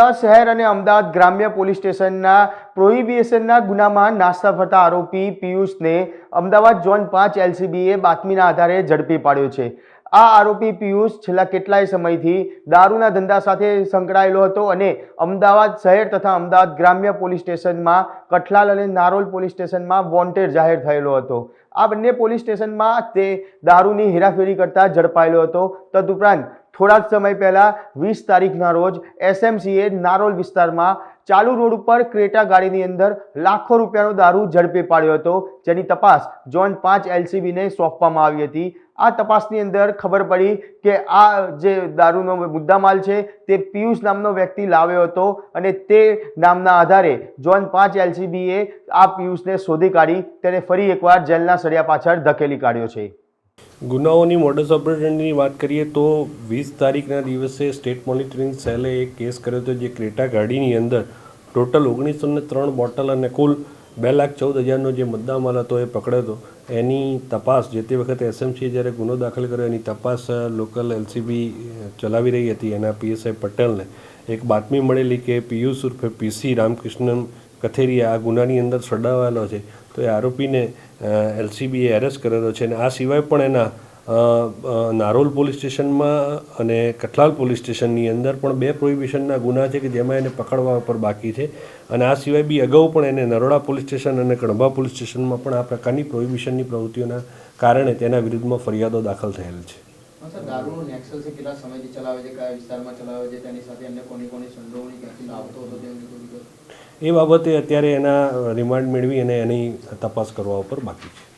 અમદાવાદ શહેર અને અમદાવાદ ગ્રામ્ય પોલીસ સ્ટેશનના પ્રોહિબિએશનના ગુનામાં નાસ્તા ફરતા આરોપી પિયુષને અમદાવાદ ઝોન પાંચ એલસીબીએ બાતમીના આધારે ઝડપી પાડ્યો છે. આ આરોપી પિયુષ છેલ્લા કેટલાય સમયથી દારૂના ધંધા સાથે સંકળાયેલો હતો અને અમદાવાદ શહેર તથા અમદાવાદ ગ્રામ્ય પોલીસ સ્ટેશનમાં કઠલાલ અને નારોલ પોલીસ સ્ટેશનમાં વોન્ટેડ જાહેર થયેલો હતો. આ બંને પોલીસ સ્ટેશનમાં તે દારૂની હેરાફેરી કરતા ઝડપાયેલો હતો. તદુપરાંત થોડા જ સમય પહેલા વીસ તારીખના રોજ એસએમસીએ નારોલ વિસ્તારમાં ચાલુ રોડ ઉપર ક્રેટા ગાડીની અંદર લાખો રૂપિયાનો દારૂ ઝડપી પાડ્યો હતો. જેની તપાસ જોન પાંચ એલસીબીને સોંપવામાં આવી હતી. આ તપાસની અંદર ખબર પડી કે આ જે દારૂનો મુદ્દામાલ છે તે પિયુષ નામનો વ્યક્તિ લાવ્યો હતો અને તે નામના આધારે જોન પાંચ એલસીબીએ આ પિયુષને શોધી કાઢી તેને ફરી એકવાર જેલના સળિયા પાછળ ધકેલી કાઢ્યો છે. ગુનાઓની મોડસ ઓપરેટની વાત કરીએ તો વીસ તારીખના દિવસે સ્ટેટ મોનિટરિંગ સેલે એક કેસ કર્યો હતો જે ક્રેટા ગાડીની અંદર ટોટલ ઓગણીસો ને ત્રણ બોટલ અને કુલ બે લાખ ચૌદ હજારનો જે મુદ્દામાલ હતો એ પકડ્યો હતો. એની તપાસ જે તે વખતે એસએમસીએ જ્યારે ગુનો દાખલ કર્યો, એની તપાસ લોકલ એલસીબી ચલાવી રહી હતી એના પીએસઆઈ પટેલને. એક બાતમી મળેલી કે પિયુષ ઉર્ફે પીસી રામકૃષ્ણન કથેરિયા આ ગુનાની અંદર સડાવાયેલો છે. તો એ આરોપીને એલસીબીએ એરેસ્ટ કરેલો છે અને આ સિવાય પણ એના નારોલ પોલીસ સ્ટેશનમાં અને કઠલાલ પોલીસ સ્ટેશનની અંદર પણ બે પ્રોહિબિશનના ગુના છે કે જેમાં એને પકડવા ઉપર બાકી છે. અને આ સિવાય બી અગાઉ પણ એને નરોડા પોલીસ સ્ટેશન અને કણબા પોલીસ સ્ટેશનમાં પણ આ પ્રકારની પ્રોહિબિશનની પ્રવૃત્તિઓના કારણે તેના વિરુદ્ધમાં ફરિયાદો દાખલ થયેલ છે. કેટલા સમયથી ચલાવે છે? કયા વિસ્તારમાં ચલાવે છે? તેની સાથે કોની કોની સંડોવણી ક્યાંથી લાવતો હતો. એ બાબતે અત્યારે એના રિમાન્ડ મેળવી અને એની તપાસ કરવા ઉપર બાકી છે.